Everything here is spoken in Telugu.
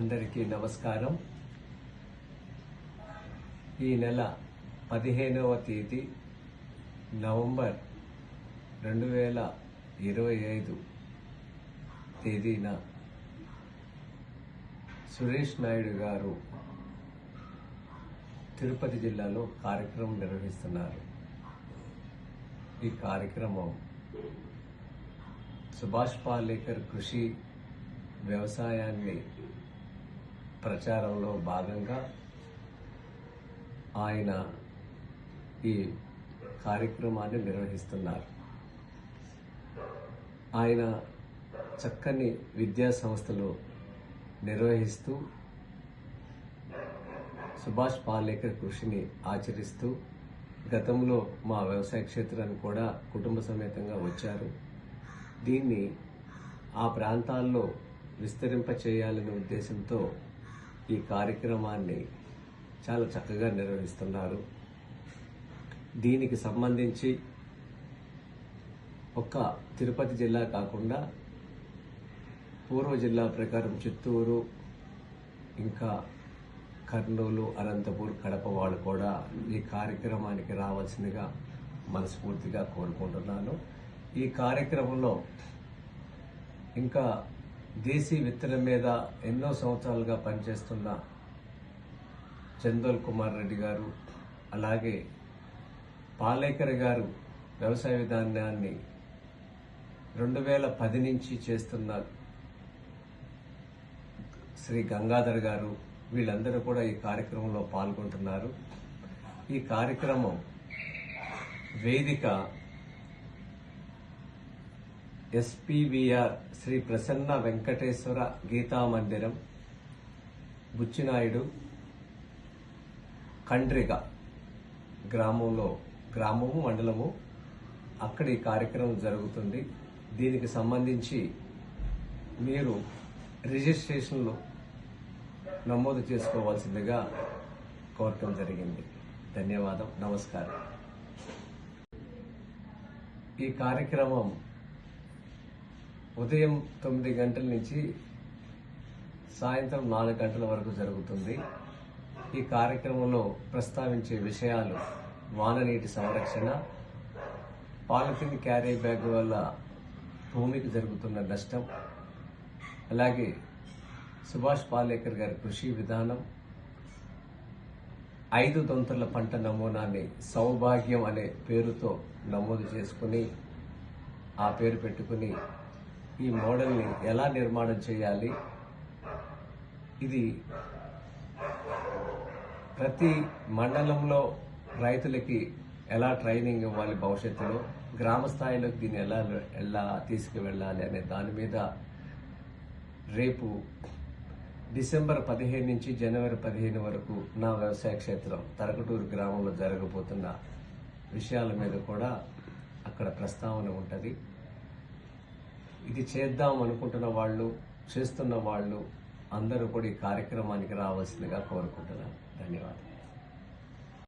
అందరికీ నమస్కారం. ఈ నెల పదిహేనవ తేదీ నవంబర్ రెండు వేల ఇరవై ఐదు తేదీన సురేష్ నాయుడు గారు తిరుపతి జిల్లాలో కార్యక్రమం నిర్వహిస్తున్నారు. ఈ కార్యక్రమం సుభాష్ పాలేకర్ కృషి వ్యవసాయాన్ని ప్రచారంలో భాగంగా ఆయన ఈ కార్యక్రమాన్ని నిర్వహిస్తున్నారు. ఆయన చక్కని విద్యా సంస్థలు నిర్వహిస్తూ సుభాష్ పాలేకర్ కృషిని ఆచరిస్తూ గతంలో మా వ్యవసాయ క్షేత్రాన్ని కూడా కుటుంబ సమేతంగా వచ్చారు. దీన్ని ఆ ప్రాంతాల్లో విస్తరింప చేయాలనే ఉద్దేశంతో ఈ కార్యక్రమాన్ని చాలా చక్కగా నిర్వహిస్తున్నారు. దీనికి సంబంధించి ఒక్క తిరుపతి జిల్లా కాకుండా పూర్వ జిల్లా ప్రకారం చిత్తూరు ఇంకా కర్నూలు అనంతపూర్ కడప వాళ్ళు కూడా ఈ కార్యక్రమానికి రావాల్సిందిగా మనస్ఫూర్తిగా కోరుకుంటున్నాను. ఈ కార్యక్రమంలో ఇంకా దేశీ విత్తనం మీద ఎన్నో సంవత్సరాలుగా పనిచేస్తున్న చందోల్ కుమార్ రెడ్డి గారు అలాగే పాలేకర్ గారు వ్యవసాయ విధానాన్ని రెండు వేల పది నుంచి చేస్తున్న శ్రీ గంగాధర్ గారు వీళ్ళందరూ కూడా ఈ కార్యక్రమంలో పాల్గొంటున్నారు. ఈ కార్యక్రమం వేదిక ఎస్పీవీఆర్ శ్రీ ప్రసన్న వెంకటేశ్వర గీతా మందిరం బుచ్చినాయుడు కండ్రిగ గ్రామంలో గ్రామము మండలము. అక్కడ ఈ కార్యక్రమం జరుగుతుంది. దీనికి సంబంధించి మీరు రిజిస్ట్రేషన్లు నమోదు చేసుకోవాల్సిందిగా కోరటం జరిగింది. ధన్యవాదం. నమస్కారం. ఈ కార్యక్రమం ఉదయం తొమ్మిది గంటల నుంచి సాయంత్రం నాలుగు గంటల వరకు జరుగుతుంది. ఈ కార్యక్రమంలో ప్రస్తావించే విషయాలు వాననీటి సంరక్షణ పాలిథిన్ క్యారీ బ్యాగ్ వల్ల భూమికి జరుగుతున్న నష్టం అలాగే సుభాష్ పాలేకర్ గారి కృషి విధానం ఐదు తొంతుల పంట నమూనాన్ని సౌభాగ్యం అనే పేరుతో నమోదు చేసుకుని ఆ పేరు పెట్టుకుని ఈ మోడల్ని ఎలా నిర్మాణం చేయాలి? ఇది ప్రతి మండలంలో రైతులకి ఎలా ట్రైనింగ్ ఇవ్వాలి భవిష్యత్తులో? గ్రామ స్థాయిలోకి దీన్ని ఎలా ఎలా తీసుకువెళ్ళాలి అనే దాని మీద రేపు డిసెంబర్ పదిహేను నుంచి జనవరి పదిహేను వరకు నా వ్యవసాయ క్షేత్రం తరకటూరు గ్రామంలో జరగబోతున్న విషయాల మీద కూడా అక్కడ ప్రస్తావన ఉంటుంది. ఇది చేద్దాం అనుకుంటున్న వాళ్ళు చేస్తున్న వాళ్ళు అందరూ కూడా ఈ కార్యక్రమానికి రావాల్సిందిగా కోరుకుంటున్నాను. ధన్యవాదాలు.